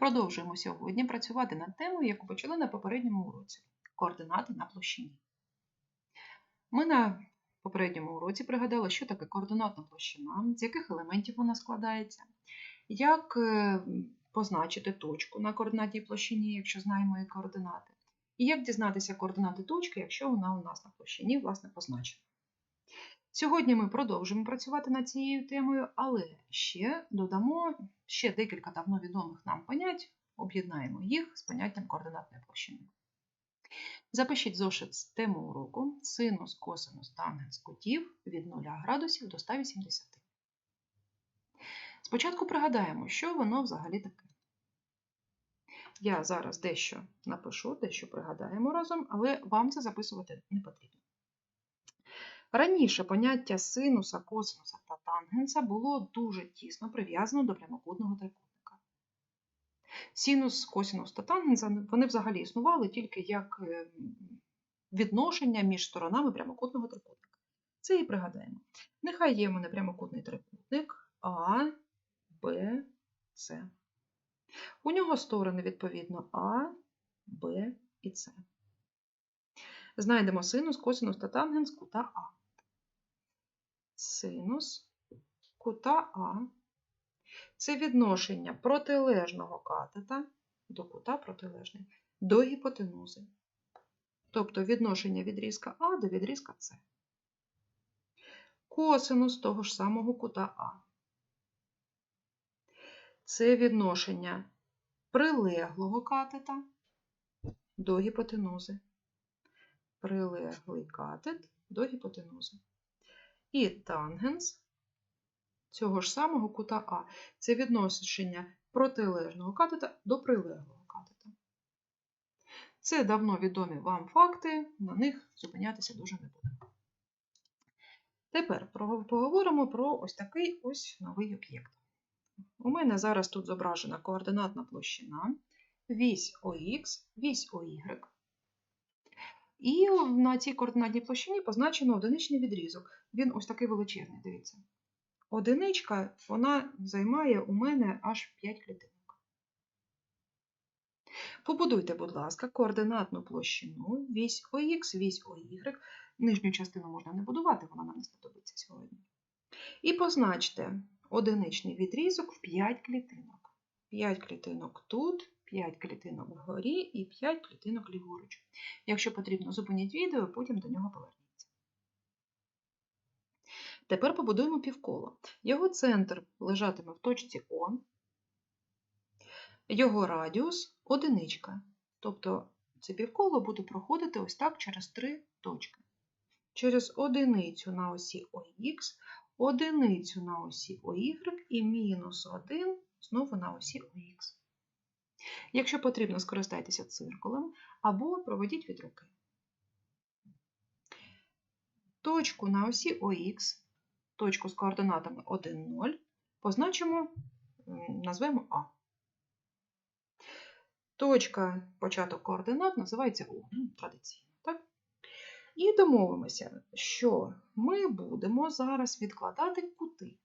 Продовжуємо сьогодні працювати над темою, яку почали на попередньому уроці координати на площині. Ми на попередньому уроці пригадали, що таке координатна площина, з яких елементів вона складається, як е, позначити точку на координатній площині, якщо знаємо її координати, і як дізнатися координати точки, якщо вона у нас на площині власне позначена. Сьогодні ми продовжимо працювати над цією темою, але ще додамо ще декілька давно відомих нам понять, об'єднаємо їх з поняттям координатної площини. Запишіть зошит з тему уроку синус, косинус, тангенс кутів від 0 градусів до 180. Спочатку пригадаємо, що воно взагалі таке. Я зараз дещо напишу, дещо пригадаємо разом, але вам це записувати не потрібно. Раніше поняття синуса, косинуса та тангенса було дуже тісно прив'язано до прямокутного трикутника. Синус, косинус та тангенс вони взагалі існували тільки як е, відношення між сторонами прямокутного трикутника. Це і пригадаємо. Нехай є в мене прямокутний трикутник А, Б, С. У нього сторони, відповідно, А, Б і С. Знайдемо синус, косинус та тангенс кута А. Синус кута А це відношення протилежного катета до кута протилежний до гіпотенузи. Тобто відношення відрізка А до відрізка С. Косинус того ж самого кута А. Це відношення прилеглого катета до гіпотенузи. Прилеглий катет до гіпотенузи. І тангенс цього ж самого кута А. Це відношення протилежного катета до прилеглого катета. Це давно відомі вам факти, на них зупинятися дуже не будемо. Тепер поговоримо про ось такий ось новий об'єкт. У мене зараз тут зображена координатна площина, вісь ОХ, вісь ОY. І на цій координатній площині позначено одиничний відрізок. Він ось такий величезний, дивіться. Одиничка вона займає у мене аж 5 клітинок. Побудуйте, будь ласка, координатну площину, вісь ОХ, вісь ОY. Нижню частину можна не будувати, вона нам не знадобиться сьогодні. І позначте одиничний відрізок в 5 клітинок. 5 клітинок тут, 5 клітинок вгорі і 5 клітинок ліворуч. Якщо потрібно, зупиніть відео, потім до нього поверніться. Тепер побудуємо півколо. Його центр лежатиме в точці О, його радіус одиничка. Тобто це півколо буде проходити ось так через три точки. Через одиницю на осі ОХ, одиницю на осі ОY і мінус 1 знову на осі ОХ. Якщо потрібно, скористайтеся циркулем або проведіть від руки. Точку на осі ОХ, точку з координатами 1, 0, позначимо, назвемо А. Точка початок координат називається О, ну, традиційно. Так? І домовимося, що ми будемо зараз відкладати кути,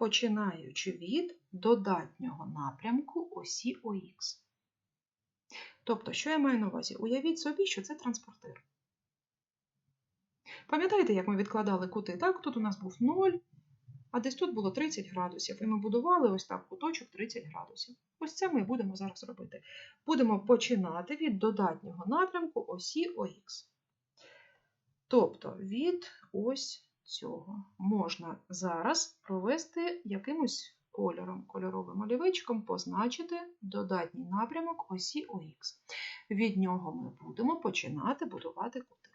починаючи від додатнього напрямку осі ОХ. Тобто, що я маю на увазі? Уявіть собі, що це транспортир. Пам'ятаєте, як ми відкладали кути? Так, тут у нас був 0, а десь тут було 30 градусів, і ми будували ось так куточок 30 градусів. Ось це ми будемо зараз робити. Будемо починати від додатнього напрямку осі ОХ. Тобто від ось цього можна зараз провести якимось кольором, кольоровим олівичком позначити додатній напрямок осі ОХ. Від нього ми будемо починати будувати кути.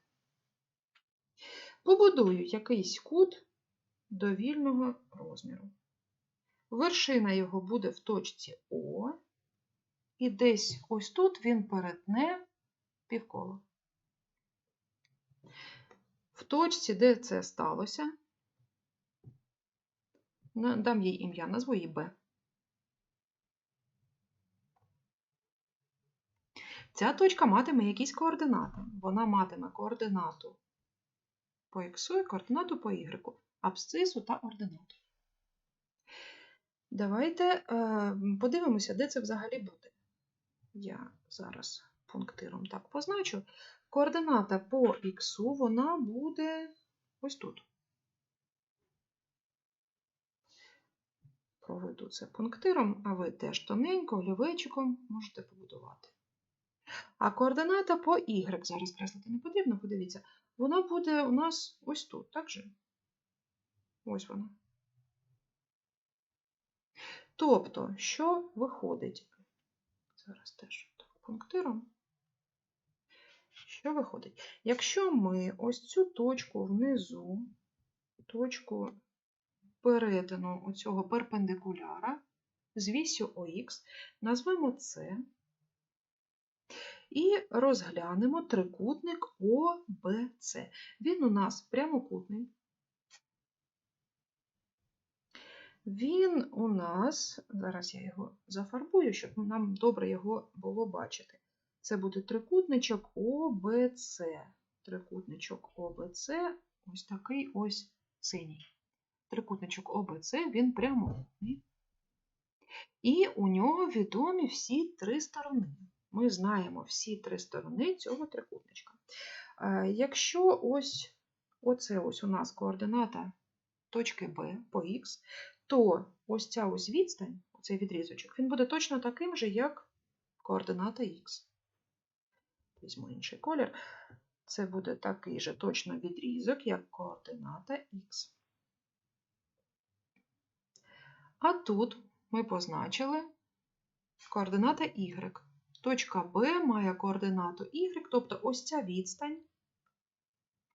Побудую якийсь кут довільного розміру. Вершина його буде в точці О, і десь ось тут він перетне півколо. В точці, де це сталося, дам їй ім'я, назву її Б. Ця точка матиме якісь координати. Вона матиме координату по х і координату по y, абсцису та ординату. Давайте е, подивимося, де це взагалі буде. Я зараз пунктиром так позначу. Координата по х вона буде ось тут. Проведу це пунктиром, а ви теж тоненько, олівейчиком можете побудувати. А координата по y, зараз креслити не потрібно, подивіться, вона буде у нас ось тут, так же? Ось вона. Тобто, що виходить? Зараз теж пунктиром. Що виходить? Якщо ми ось цю точку внизу, точку перетину оцього перпендикуляра з вісю ОХ, назвемо це і розглянемо трикутник ОБЦ. Він у нас прямокутний. Він у нас, зараз я його зафарбую, щоб нам добре його було бачити. Це буде трикутничок ОБЦ. Трикутничок ОБЦ, ось такий ось синій. Трикутничок ОБЦ, він прямокутний. І у нього відомі всі три сторони. Ми знаємо всі три сторони цього трикутничка. Е, Якщо ось оце ось у нас координата точки Б по Х, то ось ця ось відстань, оцей відрізочок, він буде точно таким же, як координата Х. Візьму інший колір. Це буде такий же точно відрізок, як координата Х. А тут ми позначили координата Y. Точка Б має координату Y, тобто ось ця відстань,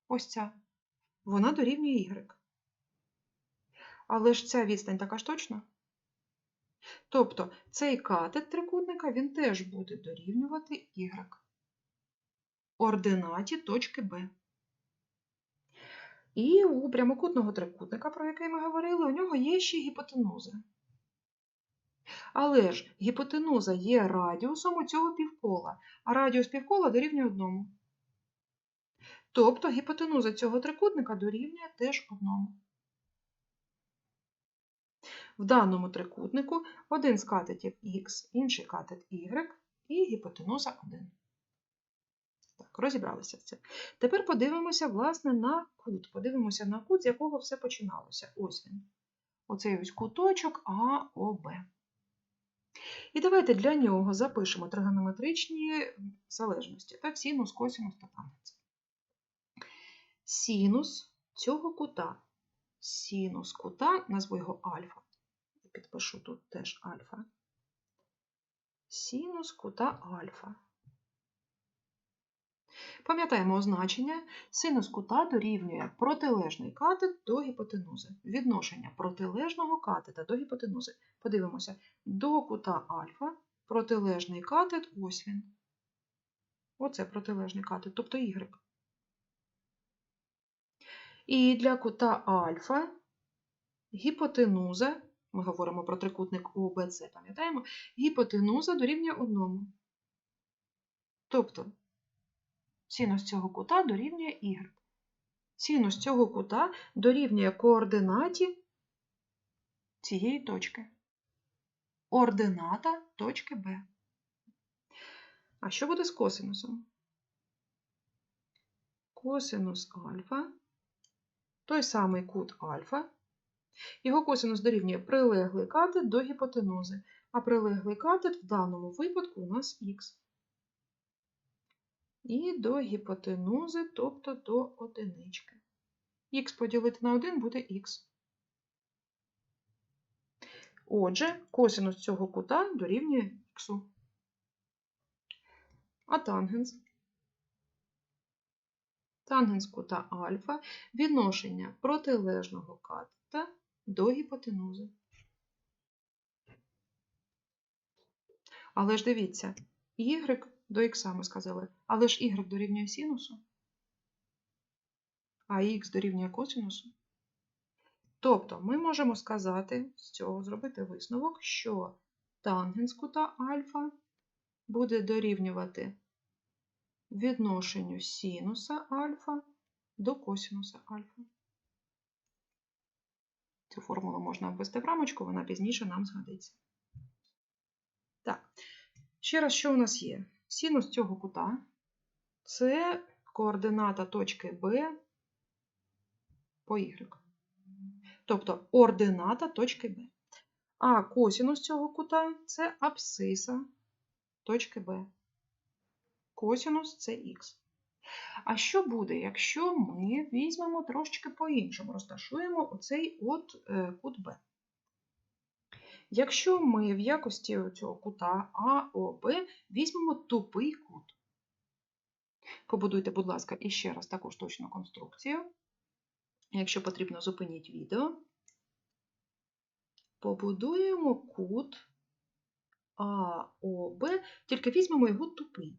ось ця, вона дорівнює Y. Але ж ця відстань така ж точна. Тобто цей катет трикутника він теж буде дорівнювати Y. Ординаті точки Б. І у прямокутного трикутника, про який ми говорили, у нього є ще гіпотенуза. Але ж гіпотенуза є радіусом у цього півкола, а радіус півкола дорівнює одному. Тобто гіпотенуза цього трикутника дорівнює теж одному. В даному трикутнику один з катетів Х, інший катет Y і гіпотенуза 1. Так, розібралися з цим. Тепер подивимося, власне, на кут. Подивимося на кут, з якого все починалося. Ось він. Оцей ось куточок АОБ. І давайте для нього запишемо тригонометричні залежності. Так, синус, косинус та тангенс. Синус цього кута. Синус кута, назву його альфа. Підпишу тут теж альфа. Синус кута альфа. Пам'ятаємо означення. Синус кута дорівнює протилежний катет до гіпотенузи. Відношення протилежного катета до гіпотенузи. Подивимося, до кута альфа протилежний катет, ось він. Оце протилежний катет, тобто y. І для кута альфа гіпотенуза, ми говоримо про трикутник ОБЦ, пам'ятаємо, гіпотенуза дорівнює одному. Тобто синус цього кута дорівнює y. Синус цього кута дорівнює координаті цієї точки. Ордината точки Б. А що буде з косинусом? Косинус альфа, той самий кут альфа. Його косинус дорівнює прилеглий катет до гіпотенузи, а прилеглий катет в даному випадку у нас х. І до гіпотенузи, тобто до одинички. Х поділити на 1 буде х. Отже, косинус цього кута дорівнює х. А тангенс? Тангенс кута альфа відношення протилежного катета до гіпотенузи. Але ж дивіться, y до х ми сказали, але ж y дорівнює синусу, а х дорівнює косинусу. Тобто ми можемо сказати, з цього зробити висновок, що тангенс кута альфа буде дорівнювати відношенню синуса альфа до косинуса альфа. Цю формулу можна ввести в рамочку, вона пізніше нам згодиться. Так, ще раз, що у нас є? Синус цього кута це координата точки B по Y. Тобто ордината точки B. А косинус цього кута це абсциса точки B. Косинус це х. А що буде, якщо ми візьмемо трошечки по-іншому, розташуємо оцей от е, кут Б? Якщо ми в якості цього кута АОБ візьмемо тупий кут. Побудуйте, будь ласка, іще раз таку ж точну конструкцію. Якщо потрібно, зупиніть відео. Побудуємо кут АОБ, тільки візьмемо його тупий.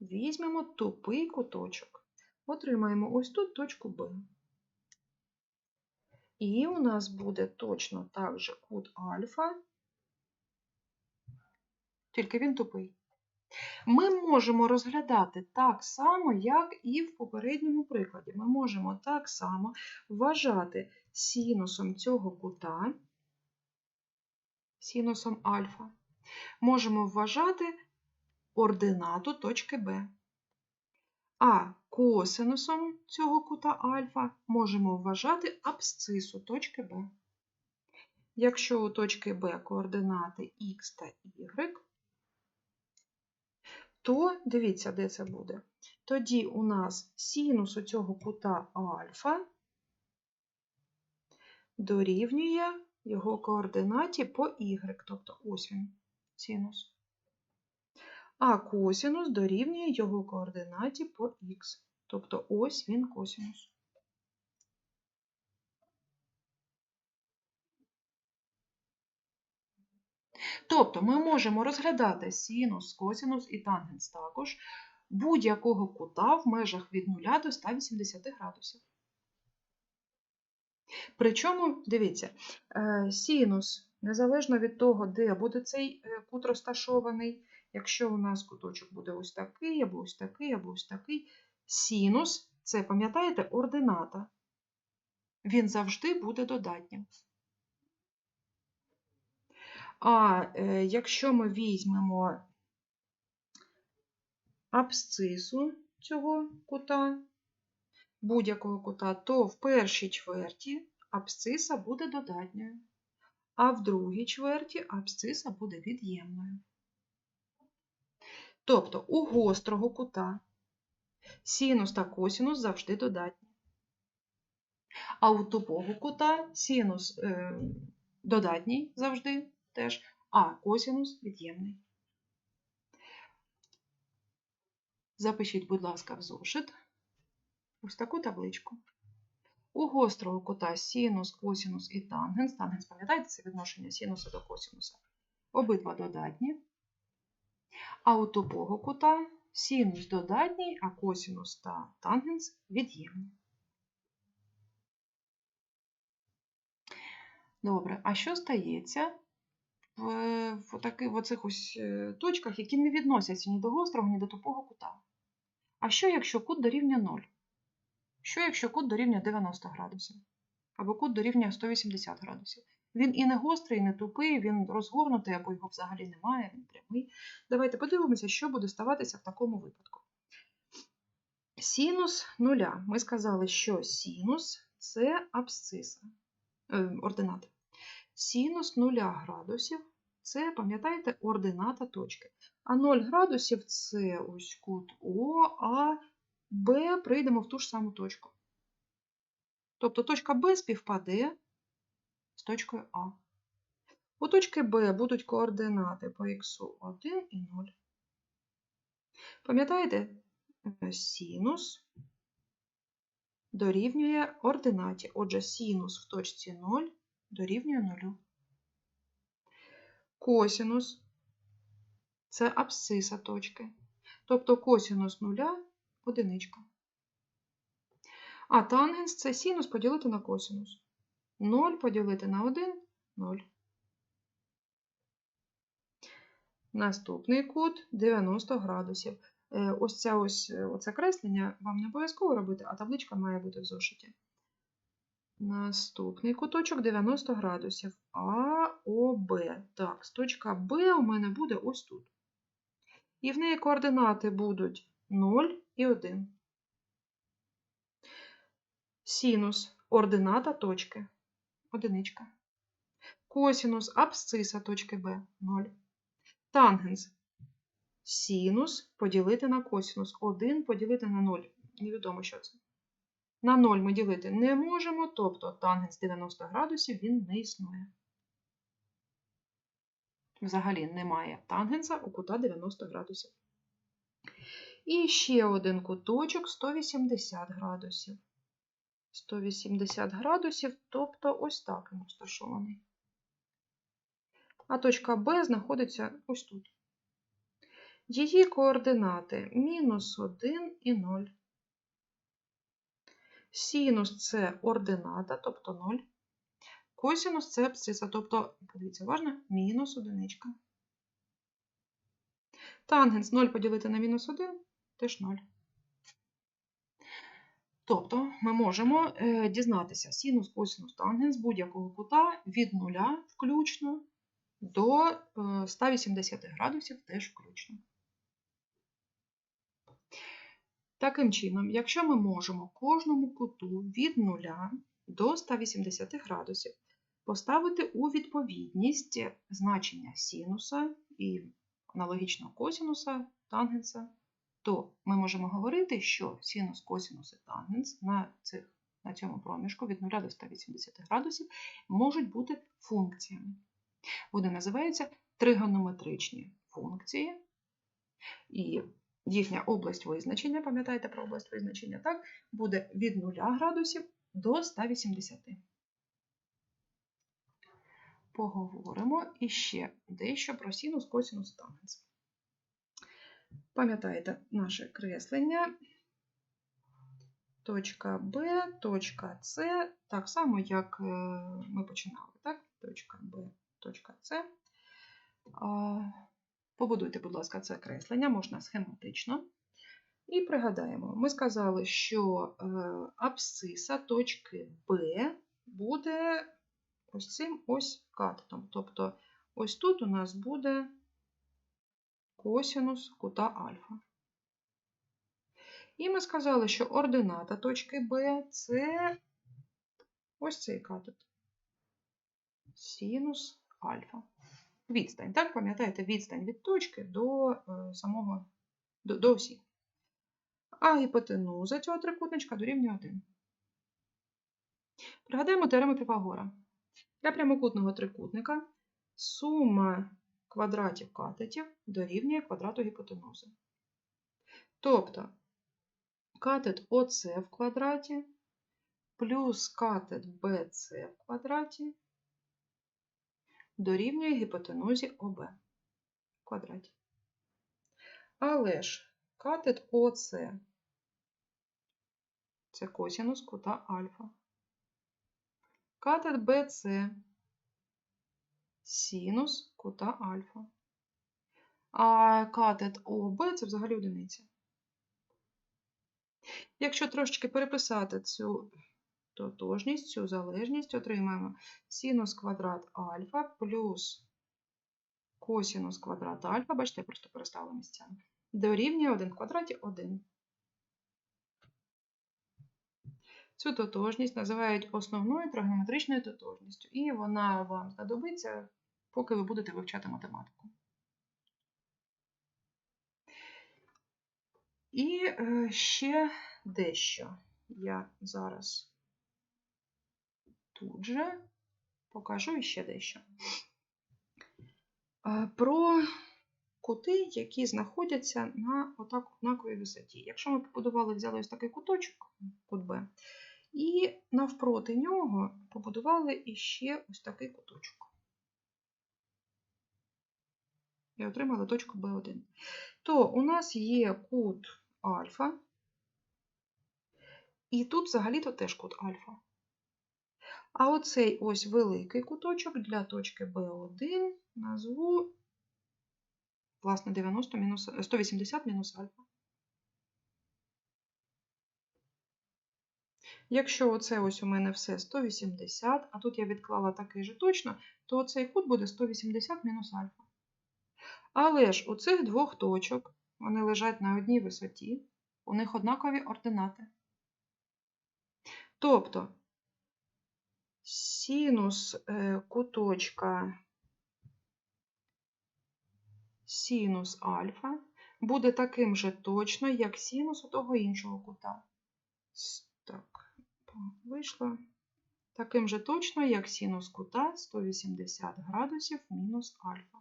Візьмемо тупий куточок. Отримаємо ось тут точку Б. І у нас буде точно так же кут альфа, тільки він тупий. Ми можемо розглядати так само, як і в попередньому прикладі. Ми можемо так само вважати синусом цього кута, синусом альфа, можемо вважати ординату точки Б. А косинусом цього кута альфа можемо вважати абсцису точки Б. Якщо у точки Б координати х та y, то дивіться, де це буде. Тоді у нас синус у цього кута альфа дорівнює його координаті по y, тобто ось він, синус. А косинус дорівнює його координаті по х, тобто ось він косинус. Тобто ми можемо розглядати синус, косинус і тангенс також будь-якого кута в межах від 0 до 180 градусів. Причому, дивіться, е, синус, незалежно від того, де буде цей е, кут розташований, якщо у нас куточок буде ось такий, або ось такий, або ось такий, синус це, пам'ятаєте, ордината. Він завжди буде додатнім. А е, якщо ми візьмемо абсцису цього кута, будь-якого кута, то в першій чверті абсциса буде додатньою, а в другій чверті абсциса буде від'ємною. Тобто у гострого кута синус та косинус завжди додатні. А у тупого кута синус е, додатній завжди теж, а косинус від'ємний. Запишіть, будь ласка, в зошит ось таку табличку. У гострого кута синус, косинус і тангенс. Тангенс, пам'ятаєте, це відношення синуса до косинуса. Обидва додатні. А у тупого кута синус додатній, а косинус та тангенс від'ємні. Добре, а що стається в, в, таки, в оцих ось е, точках, які не відносяться ні до гострого, ні до тупого кута? А що, якщо кут дорівнює 0? Що, якщо кут дорівнює 90 градусів? Або кут дорівнює 180 градусів? Він і не гострий, і не тупий, він розгорнутий, або його взагалі немає, він прямий. Давайте подивимося, що буде ставатися в такому випадку. Синус нуля. Ми сказали, що синус це абсциса, е, ордината. Синус 0 градусів це, пам'ятаєте, ордината точки. А 0 градусів це ось кут О, а Б прийдемо в ту ж саму точку. Тобто точка Б співпаде з точкою А. У точки Б будуть координати по х 1 і 0. Пам'ятаєте, синус дорівнює ординаті. Отже, синус в точці 0 дорівнює 0. Косинус це абсциса точки. Тобто косинус нуля одиничка. А тангенс це синус поділити на косинус. 0 поділити на 1 0. Наступний кут 90 градусів. Ось це ось, оце креслення вам не обов'язково робити, а табличка має бути в зошиті. Наступний куточок 90 градусів. АОБ. Так, з точка Б у мене буде ось тут. І в неї координати будуть 0 і 1. Синус ордината точки. Одиничка. Косінус абсциса точки Б 0. Тангенс. Синус поділити на косінус. 1 поділити на 0. Невідомо, що це. На 0 ми ділити не можемо, тобто тангенс 90 градусів він не існує. Взагалі немає тангенса у кута 90 градусів. І ще один куточок 180 градусів. 180 градусів, тобто ось так він розташований. А точка Б знаходиться ось тут. Її координати мінус 1 і 0. Синус це ордината, тобто 0. Косінус це абсциса, тобто, подивіться, уважно, мінус одиничка. Тангенс 0 поділити на мінус 1 теж 0. Тобто ми можемо е, дізнатися синус, косинус, тангенс будь-якого кута від 0 включно до е, 180 градусів теж включно. Таким чином, якщо ми можемо кожному куту від 0 до 180 градусів поставити у відповідність значення синуса і аналогічно косинуса, тангенса, то ми можемо говорити, що синус, косинус і тангенс на, цих, на цьому проміжку від 0 до 180 градусів можуть бути функціями. Вони називаються тригонометричні функції. І їхня область визначення, пам'ятаєте про область визначення, так, буде від 0 градусів до 180. Поговоримо іще дещо про синус, косинус, тангенс. Пам'ятаєте наше креслення. Точка Б, точка С, так само, як е, ми починали, так? Точка Б, точка С. Побудуйте, будь ласка, це креслення, можна схематично. І пригадаємо, ми сказали, що е, абсциса точки Б буде ось цим ось катетом. Тобто ось тут у нас буде косинус кута альфа. І ми сказали, що ордината точки Б це ось цей катет. Синус альфа. Відстань, так, пам'ятаєте, відстань від точки до е, самого до, до осі. А гіпотенуза цього трикутничка дорівнює 1. Пригадаємо теорему Піфагора. Для прямокутного трикутника сума квадратів катетів дорівнює квадрату гіпотенузи. Тобто катет ОС в квадраті плюс катет БС в квадраті дорівнює гіпотенузі ОБ в квадраті. Але ж катет ОС це косінус кута альфа. Катет БС синус кута альфа. А катет ОБ це взагалі одиниця. Якщо трошечки переписати цю тотожність, цю залежність, отримаємо синус квадрат альфа плюс косінус квадрат альфа, бачите, я просто переставила місцями, дорівнює 1 в квадраті 1. Цю тотожність називають основною тригонометричною тотожністю, і вона вам знадобиться, поки ви будете вивчати математику. І е, ще дещо я зараз тут же покажу ще дещо. Е, про кути, які знаходяться на отак однаковій висоті. Якщо ми побудували, взяли ось такий куточок, кут Б, і навпроти нього побудували іще ось такий куточок. І отримали точку B1. То у нас є кут альфа, і тут взагалі-то теж кут альфа. А оцей ось великий куточок для точки B1 назву, власне, 90 мінус, 180 мінус альфа. Якщо оце ось у мене все 180, а тут я відклала такий же точно, то цей кут буде 180 мінус альфа. Але ж у цих двох точок вони лежать на одній висоті, у них однакові ординати. Тобто синус е, куточка синус альфа буде таким же точно, як синус у того іншого кута. Так, вийшло. Таким же точно, як синус кута 180 градусів мінус альфа.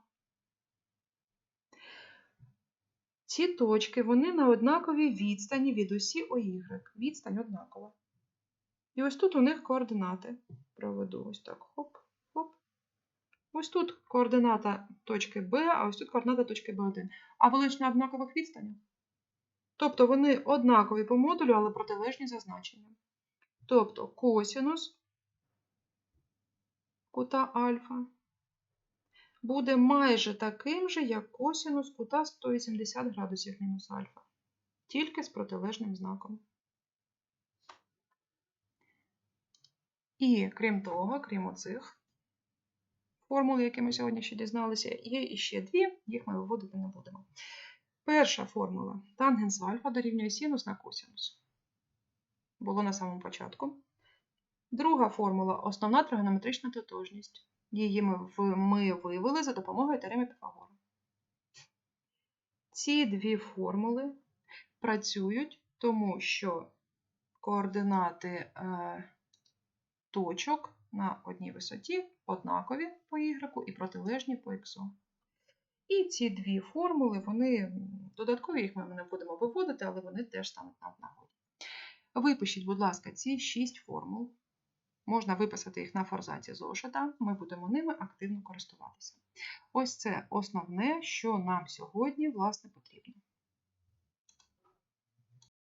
Ці точки, вони на однаковій відстані від осі ОY. Відстань однакова. І ось тут у них координати. Проведу ось так. Хоп, хоп. Ось тут координата точки Б, а ось тут координата точки Б1. А вони ж на однакових відстанях. Тобто вони однакові по модулю, але протилежні за значенням. Тобто косінус кута альфа буде майже таким же, як косінус кута 180 градусів мінус альфа. Тільки з протилежним знаком. І крім того, крім оцих формул, які ми сьогодні ще дізналися, є іще дві, їх ми виводити не будемо. Перша формула тангенс альфа дорівнює синус на косинус. Було на самому початку. Друга формула основна тригонометрична тотожність. Її ми, вивели за допомогою теореми Піфагора. Ці дві формули працюють, тому що координати е, точок на одній висоті однакові по y і протилежні по x. І ці дві формули, вони додаткові, їх ми не будемо виводити, але вони теж стануть нам нагоді. Випишіть, будь ласка, ці шість формул. Можна виписати їх на форзаці зошита, ми будемо ними активно користуватися. Ось це основне, що нам сьогодні власне потрібно.